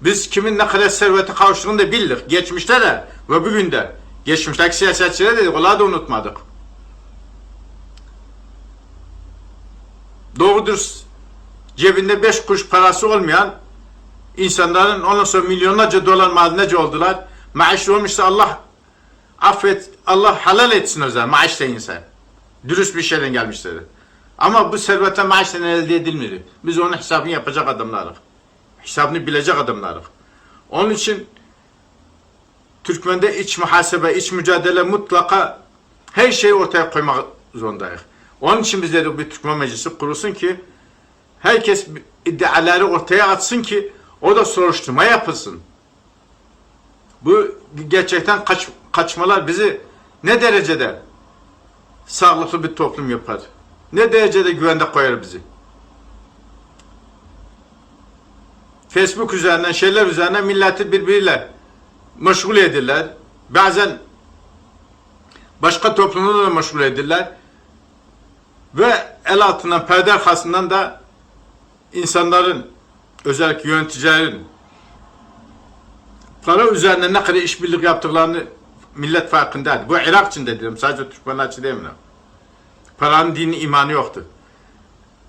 Biz kimin ne kadar servete kavuştuğunu da bildik. Geçmişte de ve bugün de. Geçmişteki siyasetçiler dedik. Onları da unutmadık. Doğrudur cebinde beş kuruş parası olmayan insanların ondan sonra milyonlarca dolar madeneci oldular. Maaşlı olmuşsa Allah affet, Allah halal etsin o zaman maaşla insan. Dürüst bir şeyden gelmişler. Ama bu servete maaşla elde edilmedi. Biz onun hesabını yapacak adamlarız. Hesabını bilecek adamlarız. Onun için Türkmen'de iç muhasebe, iç mücadele mutlaka her şeyi ortaya koymak zorundayız. Onun için biz dedik bir Türkmen Meclisi kurulsun ki herkes iddiaları ortaya atsın ki o da soruşturma yapılsın. Bu gerçekten kaç, kaçmalar bizi ne derecede sağlıklı bir toplum yapar? Ne derecede güvende koyar bizi? Facebook üzerinden, şeyler üzerinden milleti birbiriyle meşgul edirler. Bazen başka toplumları da meşgul edirler. Ve el altından, perde arkasından da insanların, özellikle yöneticilerin para üzerine ne kadar işbirlik yaptıklarını millet farkındaydı. Bu Irak için de diyorum, sadece Türkmenler için demiyorum. Paranın dini, imanı yoktu.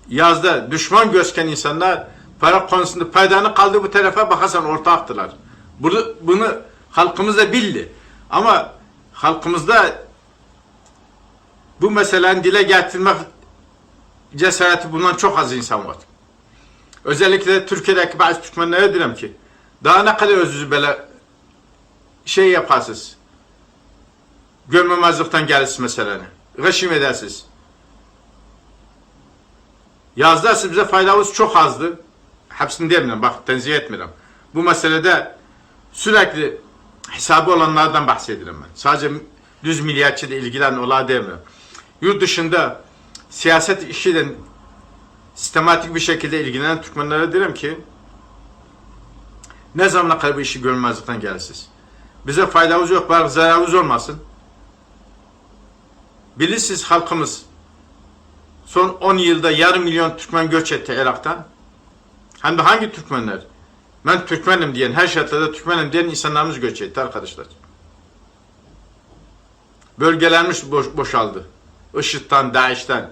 Yazda düşman gözken insanlar para konusunda paydanı kaldı bu tarafa bakarsan ortaktılar. Bunu, bunu halkımız da bildi. Ama halkımızda bu meselenin dile getirmek cesareti bulunan çok az insan var. Özellikle de Türkiye'deki bazı Türkmenlere diyorum ki daha ne kadar özünüzü böyle şey yaparsınız. Görmemezlikten gelirsiniz meseleni. Reşim edersiniz. Yazda bize faydamız çok azdı. Hepsini demiyorum bak tenzih etmiyorum. Bu meselede sürekli hesabı olanlardan bahsediyorum ben. Sadece düz milliyetçiyle ilgilenen olay demiyorum. Yurt dışında siyaset işiyle sistematik bir şekilde ilgilenen Türkmenlere derim ki ne zamana kadar bu işi görmezlikten gelirsiniz. Bize faydamız yok, bari zararımız olmasın. Bilirsiniz halkımız son 10 yılda yarım milyon Türkmen göç etti Irak'tan. Hem de hangi Türkmenler? Ben Türkmenim diyen, her şartlarda Türkmenim diyen insanlarımız göç etti arkadaşlar. Bölgelerimiz boş, boşaldı. IŞİD'den, DAEŞ'ten.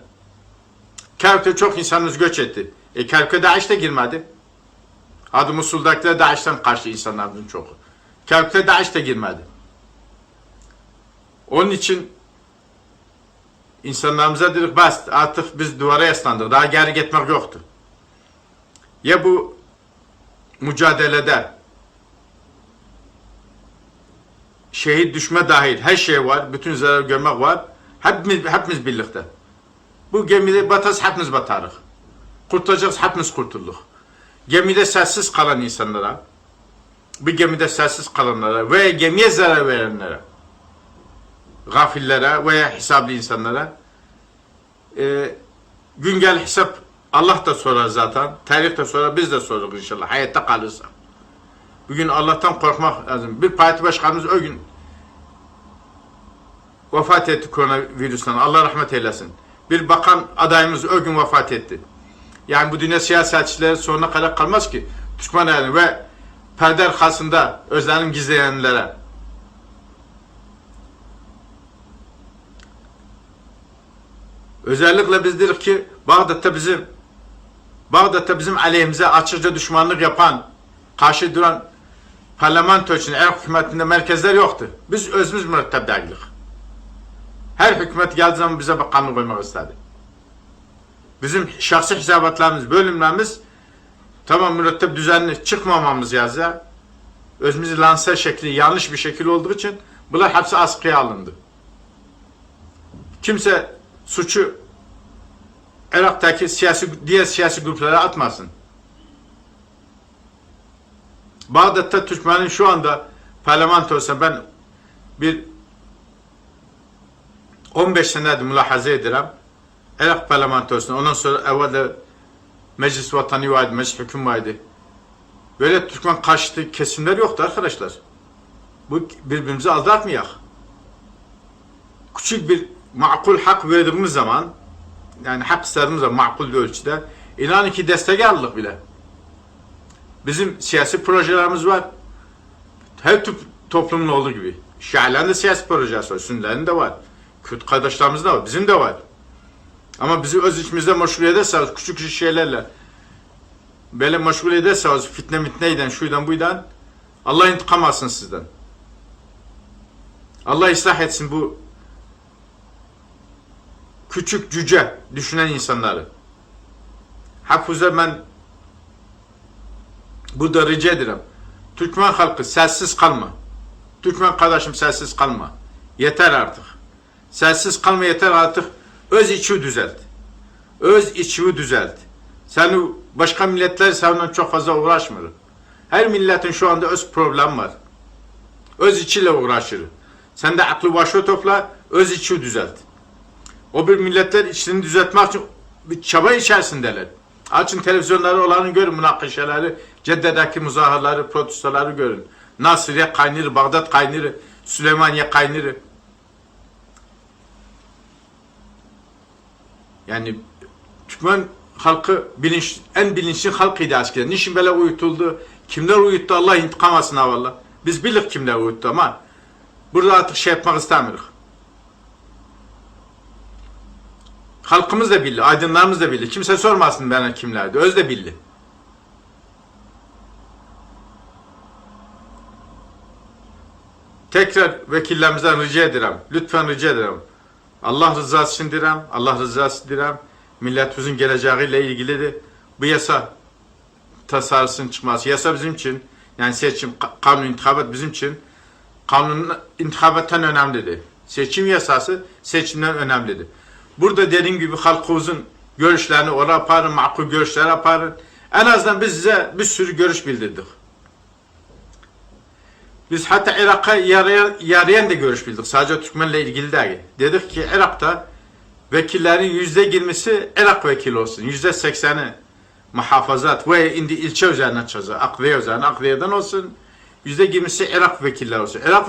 Kerkük'te çok insanımız göç etti. E Kerkük'e DAEŞ de girmedi. Adı Musul'dakiler DAEŞ'ten karşı insanlarımızın çoğu. Kerkük'te DAEŞ de girmedi. Onun için insanlarımıza dedik bas artık biz duvara yaslandık. Daha geri gitmek yoktu. Ya bu mücadelede şehit düşme dahil her şey var. Bütün zarar görmek var. Hepimiz, hepimiz birlikte. Bu gemide batarız hepimiz batarız. Kurtulacağız hepimiz kurtulduk. Gemide sessiz kalan insanlara, bu gemide sessiz kalanlara veya gemiye zarar verenlere, gafillere veya hesaplı insanlara e, gün gel hesap Allah da sorar zaten. Tarih de sorar, biz de sorarız inşallah. Hayatta kalırsa. Bugün Allah'tan korkmak lazım. Bir parti başkanımız o gün vefat etti koronavirüsten. Allah rahmet eylesin. Bir bakan adayımız o gün vefat etti. Yani bu dünya siyasetçileri sonuna kadar kalmaz ki. Düşman yani ve perde arkasında özlerini gizleyenlere. Özellikle biz dedik ki Bağdat'ta bizim Bağdat'ta bizim aleyhimize açıkça düşmanlık yapan, karşı duran parlamento için Irak hükümetinde merkezler yoktu. Biz özümüz müretteb değildik. Her hükümet geldiği zaman bize bakanlık koymak istedi. Bizim şahsi hesabatlarımız, bölümlerimiz tamam müretteb düzenli çıkmamamız yazı. Özümüzü lanse şekli yanlış bir şekil olduğu için bunlar hepsi askıya alındı. Kimse suçu Irak'taki siyasi diğer siyasi gruplara atmasın. Bağdat'ta Türkmen'in şu anda parlamentosu ben bir 15 senedir mülahaza ederim. Irak parlamentosunda ondan sonra evvelde meclis vatanı vardı, meclis hüküm vardı. Böyle Türkmen karşıtı kesimler yoktu arkadaşlar. Bu birbirimizi aldatmayak. Küçük bir makul hak verdiğimiz zaman yani hak istediğimiz zaman makul ölçüde inanın ki destek aldık bile. Bizim siyasi projelerimiz var. Her tip toplumun olduğu gibi. Şiaların da siyasi projesi var. Sünnilerin de var. Kürt kardeşlerimizin de var. Bizim de var. Ama bizi öz içimizde meşgul ederseniz küçük küçük şeylerle böyle meşgul ederseniz fitne mitneyden şuydan buydan Allah intikam alsın sizden. Allah ıslah etsin bu küçük cüce düşünen insanları. Hafuze ben burada rica ederim. Türkmen halkı sessiz kalma. Türkmen kardeşim sessiz kalma. Yeter artık. Sessiz kalma yeter artık. Öz içi düzelt. Öz içi düzelt. Sen başka milletler seninle çok fazla uğraşmıyor. Her milletin şu anda öz problem var. Öz içiyle uğraşır. Sen de aklı başı topla, öz içi düzelt. O bir milletler içini düzeltmek için bir çaba içerisindeler. Açın televizyonları olanı görün, münakaşaları, Cedde'deki muzaharları, protestoları görün. Nasriye kaynır, Bağdat kaynır, Süleymaniye kaynır. Yani Türkmen halkı bilinç, en bilinçli halkıydı eskiden. Niçin böyle uyutuldu? Kimler uyuttu? Allah intikam alsın ha valla. Biz bilik kimler uyuttu ama burada artık şey yapmak istemiyoruz. Halkımız da bildi, aydınlarımız da bildi. Kimse sormasın bana kimlerdi. Öz de bildi. Tekrar vekillerimizden rica ederim. Lütfen rica ederim. Allah rızası için direm, Allah rızası direm. Milletimizin geleceğiyle ilgilidir. Bu yasa tasarısının çıkması. Yasa bizim için, yani seçim, ka- kanun, intihabat bizim için kanun intihabattan önemlidir. Seçim yasası seçimden önemlidir. Burada dediğim gibi halkımızın görüşlerini oraya aparın, makul görüşler aparın. En azından biz size bir sürü görüş bildirdik. Biz hatta Irak'a yarayan, da görüş bildik. Sadece Türkmenle ilgili değil. Dedik ki Irak'ta vekillerin yüzde yirmisi Irak vekili olsun. Yüzde sekseni muhafazat ve indi ilçe üzerine çıkacak. Akliye üzerine, Akliye'den olsun. Yüzde yirmisi Irak vekilleri olsun. Irak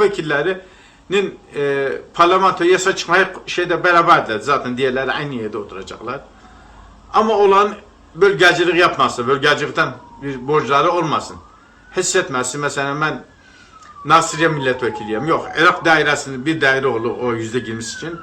vekillerinin e, parlamento yasa çıkmaya şeyde beraberdiler. Zaten diğerleri aynı yerde oturacaklar. Ama olan bölgecilik yapmasın. Bölgecilikten bir borçları olmasın. Hissetmesin. Mesela ben Nasriye milletvekiliyim. Yok. Irak dairesinin bir daire olur o yüzde yirmisi için.